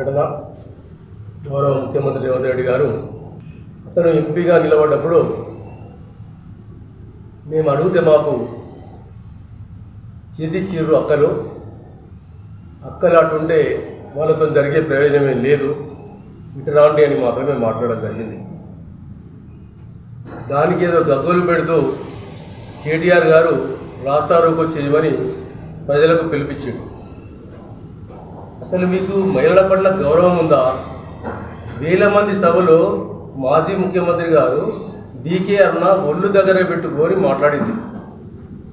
సంఘటన. గౌరవ ముఖ్యమంత్రి రేవంత్ రెడ్డి గారు అతను ఎంపీగా నిలబడ్డప్పుడు మేము అడిగితే మాకు చేతిచ్చిర్రు అక్కలు అక్కలు. అటుంటే వాళ్ళతో జరిగే ప్రయోజనమే లేదు. ఇటరాండి అని మాత్రమే మాట్లాడడం జరిగింది. దానికి ఏదో గగ్గులు పెడుతూ కేటీఆర్ గారు రాస్తారోకో చేయమని ప్రజలకు పిలిపించాడు. అసలు మీకు మహిళల పట్ల గౌరవం ఉందా? వేల మంది సభలో మాజీ ముఖ్యమంత్రి గారు బీకే అరుణ ఒళ్ళు దగ్గర పెట్టుకొని మాట్లాడింది.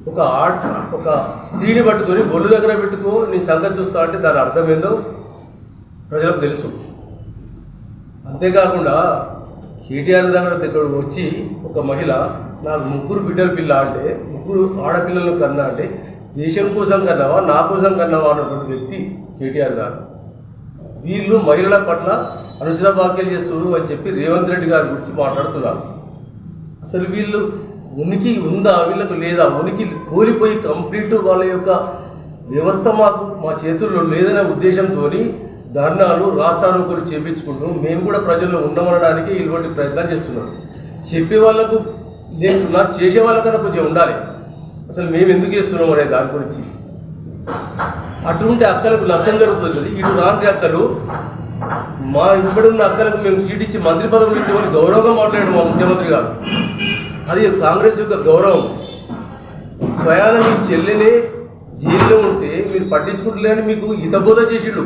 ఒక ఆడ ఒక స్త్రీని పట్టుకొని ఒళ్ళు దగ్గర పెట్టుకో నీ సంగతి చూస్తా అంటే దాని అర్థం ఏందో ప్రజలకు తెలుసు. అంతేకాకుండా కేటీఆర్ దగ్గర దగ్గర వచ్చి ఒక మహిళ నాకు ముగ్గురు బిడ్డల పిల్ల అంటే ముగ్గురు ఆడపిల్లలను కన్నా అంటే దేశం కోసం కన్నావా? నా కోసం కన్నావా? అన్నటువంటి వ్యక్తి కేటీఆర్ గారు. వీళ్ళు మహిళల పట్ల అనుచిత వ్యాఖ్యలు చేస్తున్నారు అని చెప్పి రేవంత్ రెడ్డి గారి గురించి మాట్లాడుతున్నారు. అసలు వీళ్ళు ఉనికి ఉందా? వీళ్ళకు లేదా? ఉనికి కోల్పోయి కంప్లీట్ వాళ్ళ యొక్క వ్యవస్థ మాకు మా చేతుల్లో లేదనే ఉద్దేశంతో ధర్నాలు రాస్తారోకులు చేపించుకుంటూ మేము కూడా ప్రజల్లో ఉండమనడానికి ఇటువంటి ప్రయత్నం చేస్తున్నారు. చెప్పే వాళ్ళకు లేకున్నా చేసే వాళ్ళకన్నా కొంచెం ఉండాలి. అసలు మేము ఎందుకు చేస్తున్నాం అనే దాని గురించి. అటువంటి అక్కలకు నష్టం జరుగుతుంది కదా ఇటు రాంటి అక్కలు మా ఇప్పుడున్న అక్కలకు మేము సీట్ ఇచ్చి మంత్రి పదవులు ఇచ్చేవాళ్ళు గౌరవంగా మాట్లాడాడు మా ముఖ్యమంత్రి గారు. అది కాంగ్రెస్ యొక్క గౌరవం. స్వయాన మీ చెల్లెలే జైల్లో ఉంటే మీరు పట్టించుకుంటలేని మీకు హితబోధ చేసిండు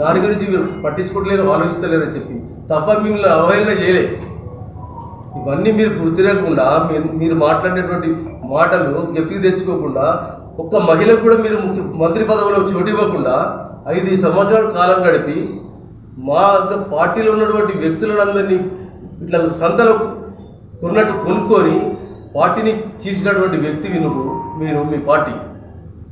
దాని గురించి మీరు పట్టించుకుంటలేరు ఆలోచిస్తలేరని చెప్పి. తప్ప మిమ్మల్ని అవహేళన చేయలేదు ఇవన్నీ మీరు గుర్తిరగకుండా మీరు మీరు మాట్లాడేటువంటి మాటలు గెప్తికి తెచ్చుకోకుండా ఒక్క మహిళకు కూడా మీరు ముఖ్య మంత్రి పదవిలో చోటు ఇవ్వకుండా ఐదు సంవత్సరాల కాలం గడిపి మా యొక్క పార్టీలో ఉన్నటువంటి వ్యక్తులందరినీ ఇట్లా సంతలో కొన్నట్టు కొనుక్కొని పార్టీని చీల్చినటువంటి వ్యక్తివి నువ్వు మీరు మీ పార్టీ.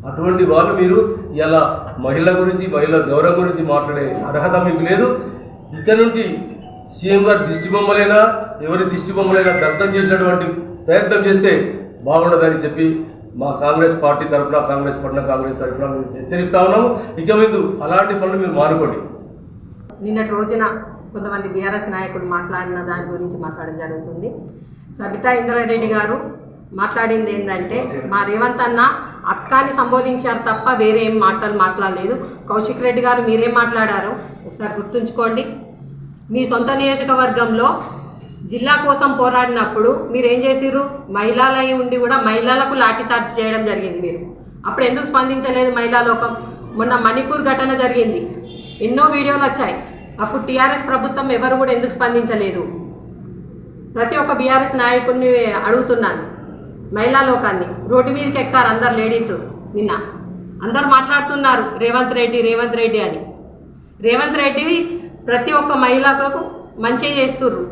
అటువంటి వాళ్ళు మీరు ఇలా మహిళల గురించి మహిళల గౌరవం గురించి మాట్లాడే అర్హత మీకు లేదు. ఇక నుండి సీఎం గారు దిష్టి బొమ్మలైనా ఎవరి దిష్టి బొమ్మలైనా దర్థం చేసినటువంటి ప్రయత్నం చేస్తే బాగుండదని చెప్పి మా కాంగ్రెస్ పార్టీ తరఫున కాంగ్రెస్ పట్ల కాంగ్రెస్ తరఫున హెచ్చరిస్తా ఉన్నాము. ఇక మీద అలాంటి పనులు మీరు మానుకోండి. నిన్నటి రోజున కొంతమంది బీఆర్ఎస్ నాయకులు మాట్లాడిన దాని గురించి మాట్లాడడం జరుగుతుంది. సబితా ఇంద్రారెడ్డి గారు మాట్లాడింది ఏంటంటే మా రేవంత్ అన్న అక్కాని సంబోధించారు తప్ప వేరే ఏం మాటలు మాట్లాడలేదు. కౌశిక్ రెడ్డి గారు మీరేం మాట్లాడారు ఒకసారి గుర్తుంచుకోండి. మీ సొంత నియోజకవర్గంలో జిల్లా కోసం పోరాడినప్పుడు మీరు ఏం చేసిర్రు? మహిళలై ఉండి కూడా మహిళలకు లాఠీచార్జ్ చేయడం జరిగింది మీరు. అప్పుడు ఎందుకు స్పందించలేదు మహిళా లోకం మొన్న మణిపూర్ ఘటన జరిగింది. ఎన్నో వీడియోలు వచ్చాయి. అప్పుడు టీఆర్ఎస్ ప్రభుత్వం ఎవరు కూడా ఎందుకు స్పందించలేదు? ప్రతి ఒక్క బీఆర్ఎస్ నాయకుడిని అడుగుతున్నాను. మహిళా లోకాన్ని. రోడ్డు మీదకి ఎక్కారు అందరు లేడీస్. నిన్న అందరు మాట్లాడుతున్నారు రేవంత్ రెడ్డి రేవంత్ రెడ్డి అని. రేవంత్ రెడ్డి ప్రతి ఒక్క మహిళలకు మంచి చేస్తుర్రు.